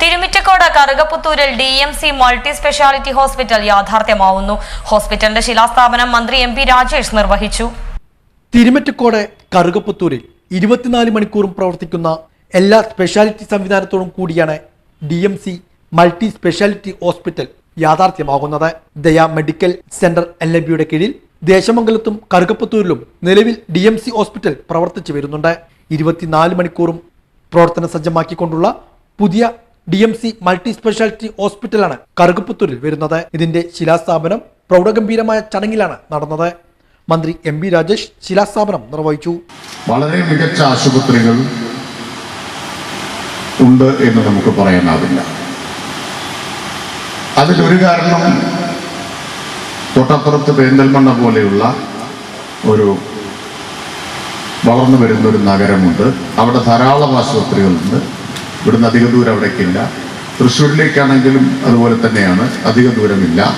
Thirumittacode കറുകപ്പുത്തൂരിൽ D M C multi speciality hospital യാഥാർത്ഥ്യമാവുന്നു. ഹോസ്പിറ്റലിന്റെ ശിലാസ്ഥാപനം മന്ത്രി എം പി രാജേഷ് നിർവഹിച്ചു. തിരുമറ്റക്കോട് കറുകപ്പുത്തൂരിൽ ഇരുപത്തിനാല് മണിക്കൂറും പ്രവർത്തിക്കുന്ന എല്ലാ സ്പെഷ്യാലിറ്റി സംവിധാനത്തോടും കൂടിയാണ് D M C multi speciality hospital യാഥാർത്ഥ്യമാകുന്നത്. Daya medical centre L M ബിയുടെ കീഴിൽ ദേശമംഗലത്തും കറുകപ്പുത്തൂരിലും നിലവിൽ ഡി എം സി ഹോസ്പിറ്റൽ പ്രവർത്തിച്ചു വരുന്നുണ്ട്. ഇരുപത്തിനാല് മണിക്കൂറും പ്രവർത്തന സജ്ജമാക്കിക്കൊണ്ടുള്ള പുതിയ D M C multi speciality ഹോസ്പിറ്റലാണ് കറുകപ്പുത്തൂരിൽ വരുന്നത്. ഇതിന്റെ ശിലാസ്ഥാപനം പ്രൗഢഗംഭീരമായ ചടങ്ങിലാണ് നടന്നത്. മന്ത്രി എം ബി രാജേഷ് ശിലാസ്ഥാപനം നിർവഹിച്ചു. വളരെ മികച്ച ആശുപത്രികൾ ഉണ്ട് എന്ന് നമുക്ക് പറയാനാവില്ല. അതിലൊരു കാരണം തൊട്ടപ്പുറത്ത് പെരിന്തൽമണ്ണ പോലെയുള്ള ഒരു വളർന്നു വരുന്ന ഒരു നഗരമുണ്ട്. അവിടെ ധാരാളം ആശുപത്രികളുണ്ട്. ഇവിടുന്ന് അധിക ദൂരം അവിടേക്കില്ല. തൃശ്ശൂരിലേക്കാണെങ്കിലും അതുപോലെ തന്നെയാണ്. അധിക ദൂരമില്ല.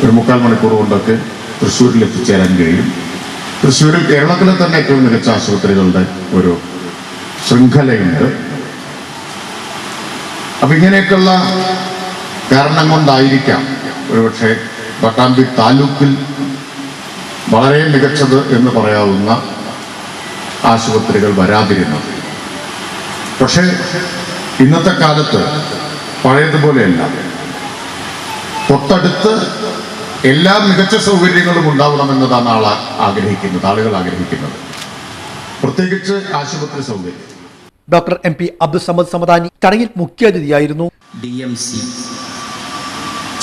ഒരു മുക്കാൽ മണിക്കൂർ കൊണ്ടൊക്കെ തൃശ്ശൂരിൽ എത്തിച്ചേരാൻ കഴിയും. തൃശ്ശൂരിൽ കേരളത്തിലെ തന്നെ ഏറ്റവും മികച്ച ആശുപത്രികളുടെ ഒരു ശൃംഖലയുണ്ട്. അപ്പൊ ഇങ്ങനെയൊക്കെയുള്ള കാരണം കൊണ്ടായിരിക്കാം ഒരുപക്ഷെ പട്ടാമ്പി താലൂക്കിൽ വളരെ മികച്ചത് എന്ന് പറയാവുന്ന ആശുപത്രികൾ വരാതിരുന്നത്. പക്ഷേ ഇന്നത്തെ കാലത്ത് പഴയതുപോലെയല്ല തൊട്ടടുത്ത് എല്ലാ മികച്ച സൗകര്യങ്ങളും ഉണ്ടാവണമെന്നതാണ് ആൾ ആഗ്രഹിക്കുന്നത് ആളുകൾ ആഗ്രഹിക്കുന്നത്. പ്രത്യേകിച്ച് ആശുപത്രി സൗകര്യം. Doctor M P Abdussamad Samadani ചടങ്ങിൽ മുഖ്യാതിഥിയായിരുന്നു ഡി എം സി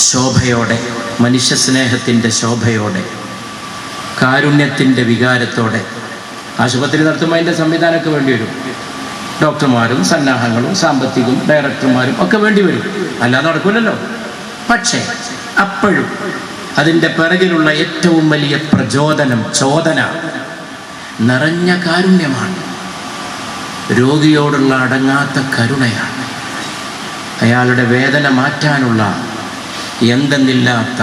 ശോഭയോടെ മനുഷ്യസ്നേഹത്തിന്റെ ശോഭയോടെ കാരുണ്യത്തിന്റെ വികാരത്തോടെ ആശുപത്രി നടത്തുമ്പോൾ അതിന്റെ സംവിധാനമൊക്കെ വേണ്ടി വരും. ഡോക്ടർമാരും സന്നാഹങ്ങളും സാമ്പത്തികവും ഡയറക്ടർമാരും ഒക്കെ വേണ്ടി വരും. അല്ലാതെ നടക്കില്ലല്ലോ പക്ഷേ അപ്പോഴും അതിന്റെ പിറകിലുള്ള ഏറ്റവും വലിയ പ്രചോദനം ചോദന നിറഞ്ഞ കാരുണ്യമാണ്. രോഗിയോടുള്ള അടങ്ങാത്ത കരുണയാണ്. അയാളുടെ വേദന മാറ്റാനുള്ള എന്തെന്നില്ലാത്ത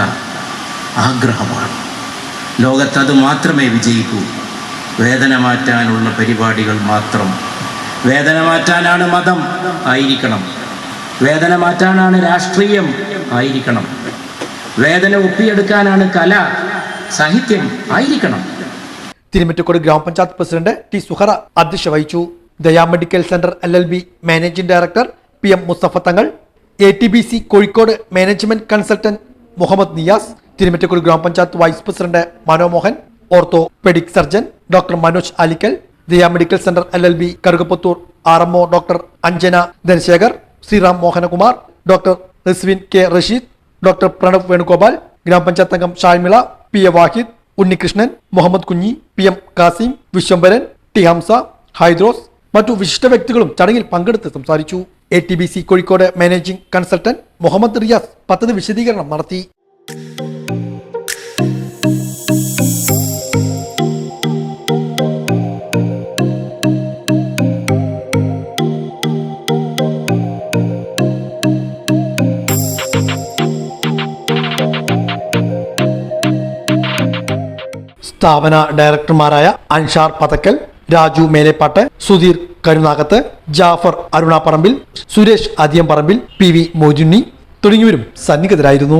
ആഗ്രഹമാണ്. ലോകത്തത് മാത്രമേ വിജയിക്കൂ. വേദന മാറ്റാനുള്ള പരിപാടികൾ മാത്രം വേദന മാറ്റാനാണ് മതം ആയിരിക്കണം. വേദന മാറ്റാനാണ് രാഷ്ട്രീയം ആയിരിക്കണം. വേദന ഒപ്പിയെടുക്കാനാണ് കല സാഹിത്യം ആയിരിക്കണം. തിരുമറ്റക്കോട് ഗ്രാമപഞ്ചായത്ത് പ്രസിഡന്റ് ടി സുഹറ അധ്യക്ഷ വഹിച്ചു. Daya medical centre L L B managing director P M Mustafa Thangal A T B C Kozhikode management consultant Muhammad Niyas Thirumittacode ഗ്രാമപഞ്ചായത്ത് vice president Manomohan orthopaedic surgeon doctor Manoj Alikkal Daya medical centre L L B Karukaputhur. R M O doctor Anjana. Dhanasekhar Sreeram Mohanakumar. Doctor Rizwin K Rasheed. Doctor Pranav Venugopal. ഗ്രാമപഞ്ചായത്ത് അംഗം Shaimila P A Wahid Unnikrishnan Muhammad Kunhi P M Kasim Viswambharan T Hamsa Haidros. മറ്റു വിശിഷ്ട വ്യക്തികളും ചടങ്ങിൽ പങ്കെടുത്ത് സംസാരിച്ചു. A T B C Kozhikode managing consultant Muhammad Riyas പദ്ധതി വിശദീകരണം നടത്തി. സ്ഥാപന ഡയറക്ടർമാരായ അൻഷാർ പതക്കൽ രാജു മേലേപ്പാട്ട് സുധീർ കരുനാഗത്ത് ജാഫർ അരുണാപറമ്പിൽ സുരേഷ് അതിയംപറമ്പിൽ പി വി മോജുണ്ണി തുടങ്ങിയവരും സന്നിഹിതരായിരുന്നു.